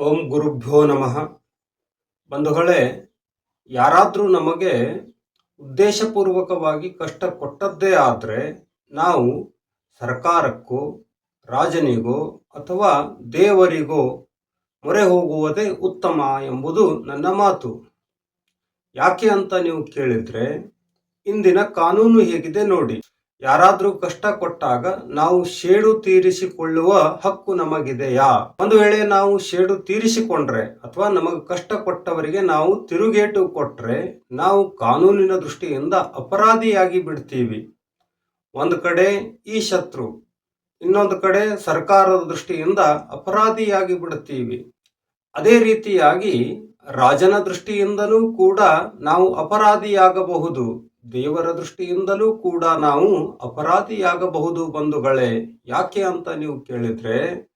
ಓಂ ಗುರುಭ್ಯೋ ನಮಃ. ಬಂಧುಗಳೇ, ಯಾರಾದರೂ ನಮಗೆ ಉದ್ದೇಶಪೂರ್ವಕವಾಗಿ ಕಷ್ಟ ಕೊಟ್ಟದ್ದೇ ಆದರೆ ನಾವು ಸರ್ಕಾರಕ್ಕೋ, ರಾಜನಿಗೋ ಅಥವಾ ದೇವರಿಗೋ ಮೊರೆ ಹೋಗುವುದೇ ಉತ್ತಮ ಎಂಬುದು ನನ್ನ ಮಾತು. ಯಾಕೆ ಅಂತ ನೀವು ಕೇಳಿದರೆ, ಇಂದಿನ ಕಾನೂನು ಹೇಗಿದೆ ನೋಡಿ. ಯಾರಾದ್ರೂ ಕಷ್ಟ ಕೊಟ್ಟಾಗ ನಾವು ಶೇಡು ತೀರಿಸಿಕೊಳ್ಳುವ ಹಕ್ಕು ನಮಗಿದೆಯಾ? ಒಂದು ವೇಳೆ ನಾವು ಶೇಡು ತೀರಿಸಿಕೊಂಡ್ರೆ ಅಥವಾ ನಮಗೆ ಕಷ್ಟ ಕೊಟ್ಟವರಿಗೆ ನಾವು ತಿರುಗೇಟು ಕೊಟ್ರೆ ನಾವು ಕಾನೂನಿನ ದೃಷ್ಟಿಯಿಂದ ಅಪರಾಧಿಯಾಗಿ ಬಿಡ್ತೀವಿ. ಒಂದು ಕಡೆ ಈ ಶತ್ರು, ಇನ್ನೊಂದು ಕಡೆ ಸರ್ಕಾರದ ದೃಷ್ಟಿಯಿಂದ ಅಪರಾಧಿಯಾಗಿ ಬಿಡುತ್ತೀವಿ ಅದೇ ರೀತಿಯಾಗಿ ರಾಜನ ದೃಷ್ಟಿಯಿಂದಲೂ ಕೂಡ ನಾವು ಅಪರಾಧಿಯಾಗಬಹುದು. ದೇವರ ದೃಷ್ಟಿಯಿಂದಲೂ ಕೂಡ ನಾವು ಅಪರಾಧಿಯಾಗಬಹುದು ಬಂಧುಗಳೇ, ಯಾಕೆ ಅಂತ ನೀವು ಕೇಳಿದ್ರೆ,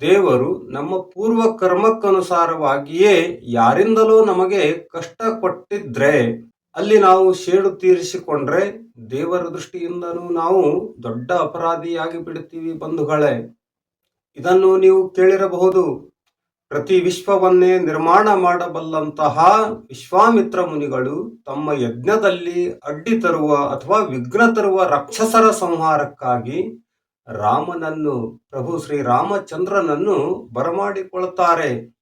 ದೇವರು ನಮ್ಮ ಪೂರ್ವ ಕರ್ಮಕ್ಕನುಸಾರವಾಗಿಯೇ ಯಾರಿಂದಲೂ ನಮಗೆ ಕಷ್ಟ ಕೊಟ್ಟಿದ್ರೆ, ಅಲ್ಲಿ ನಾವು ಶೇಡು ತೀರಿಸಿಕೊಂಡ್ರೆ ದೇವರ ದೃಷ್ಟಿಯಿಂದನೂ ನಾವು ದೊಡ್ಡ ಅಪರಾಧಿಯಾಗಿ ಬಿಡುತ್ತೀವಿ ಬಂಧುಗಳೇ. ಇದನ್ನು ನೀವು ಕೇಳಿರಬಹುದು. ಪ್ರತಿ ವಿಶ್ವವನ್ನೇ ನಿರ್ಮಾಣ ಮಾಡಬಲ್ಲಂತಹ ವಿಶ್ವಾಮಿತ್ರ ಮುನಿಗಳು ತಮ್ಮ ಯಜ್ಞದಲ್ಲಿ ಅಡ್ಡಿ ತರುವ ಅಥವಾ ವಿಘ್ನ ತರುವ ರಾಕ್ಷಸರ ಸಂಹಾರಕ್ಕಾಗಿ ರಾಮನನ್ನು, ಪ್ರಭು ಶ್ರೀ ರಾಮಚಂದ್ರನನ್ನು ಬರಮಾಡಿಕೊಳ್ತಾರೆ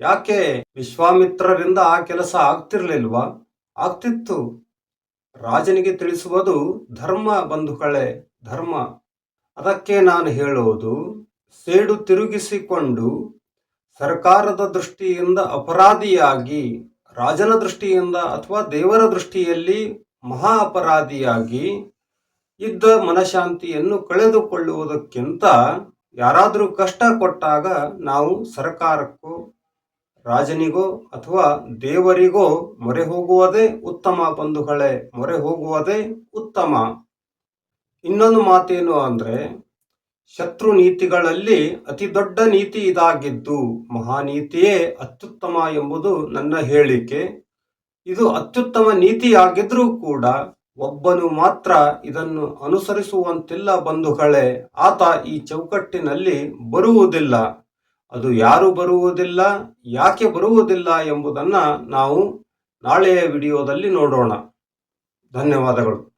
ಯಾಕೆ? ವಿಶ್ವಾಮಿತ್ರರಿಂದ ಆ ಕೆಲಸ ಆಗ್ತಿರ್ಲಿಲ್ವಾ? ಆಗ್ತಿತ್ತು. ರಾಜನಿಗೆ ತಿಳಿಸುವುದು ಧರ್ಮ ಬಂಧುಗಳೇ, ಧರ್ಮ. ಅದಕ್ಕೆ ನಾನು ಹೇಳೋದು, ಸೇಡು ತಿರುಗಿಸಿಕೊಂಡು ಸರ್ಕಾರದ ದೃಷ್ಟಿಯಿಂದ ಅಪರಾಧಿಯಾಗಿ, ರಾಜನ ದೃಷ್ಟಿಯಿಂದ ಅಥವಾ ದೇವರ ದೃಷ್ಟಿಯಲ್ಲಿ ಮಹಾ ಅಪರಾಧಿಯಾಗಿ ಇದ್ದ ಮನಶಾಂತಿಯನ್ನು ಕಳೆದುಕೊಳ್ಳುವುದಕ್ಕಿಂತ ಯಾರಾದರೂ ಕಷ್ಟ ಕೊಟ್ಟಾಗ ನಾವು ಸರ್ಕಾರಕ್ಕೂ, ರಾಜನಿಗೋ ಅಥವಾ ದೇವರಿಗೋ ಮೊರೆ ಹೋಗುವುದೇ ಉತ್ತಮ ಬಂಧುಗಳೇ, ಮೊರೆ ಹೋಗುವುದೇ ಉತ್ತಮ. ಇನ್ನೊಂದು ಮಾತೇನು ಅಂದ್ರೆ ಶತ್ರು ನೀತಿಗಳಲ್ಲಿ ಅತಿ ದೊಡ್ಡ ನೀತಿ ಇದಾಗಿದ್ದು ಮಹಾನೀತಿಯೇ ಅತ್ಯುತ್ತಮ ಎಂಬುದು ನನ್ನ ಹೇಳಿಕೆ. ಇದು ಅತ್ಯುತ್ತಮ ನೀತಿಯಾಗಿದ್ರೂ ಕೂಡ ಒಬ್ಬನು ಮಾತ್ರ ಇದನ್ನು ಅನುಸರಿಸುವಂತಿಲ್ಲ ಬಂಧುಗಳೇ, ಆತ ಈ ಚೌಕಟ್ಟಿನಲ್ಲಿ ಬರುವುದಿಲ್ಲ. ಅದು ಯಾರು ಬರುವುದಿಲ್ಲ, ಯಾಕೆ ಬರುವುದಿಲ್ಲ ಎಂಬುದನ್ನು ನಾವು ನಾಳೆಯ ವಿಡಿಯೋದಲ್ಲಿ ನೋಡೋಣ. ಧನ್ಯವಾದಗಳು.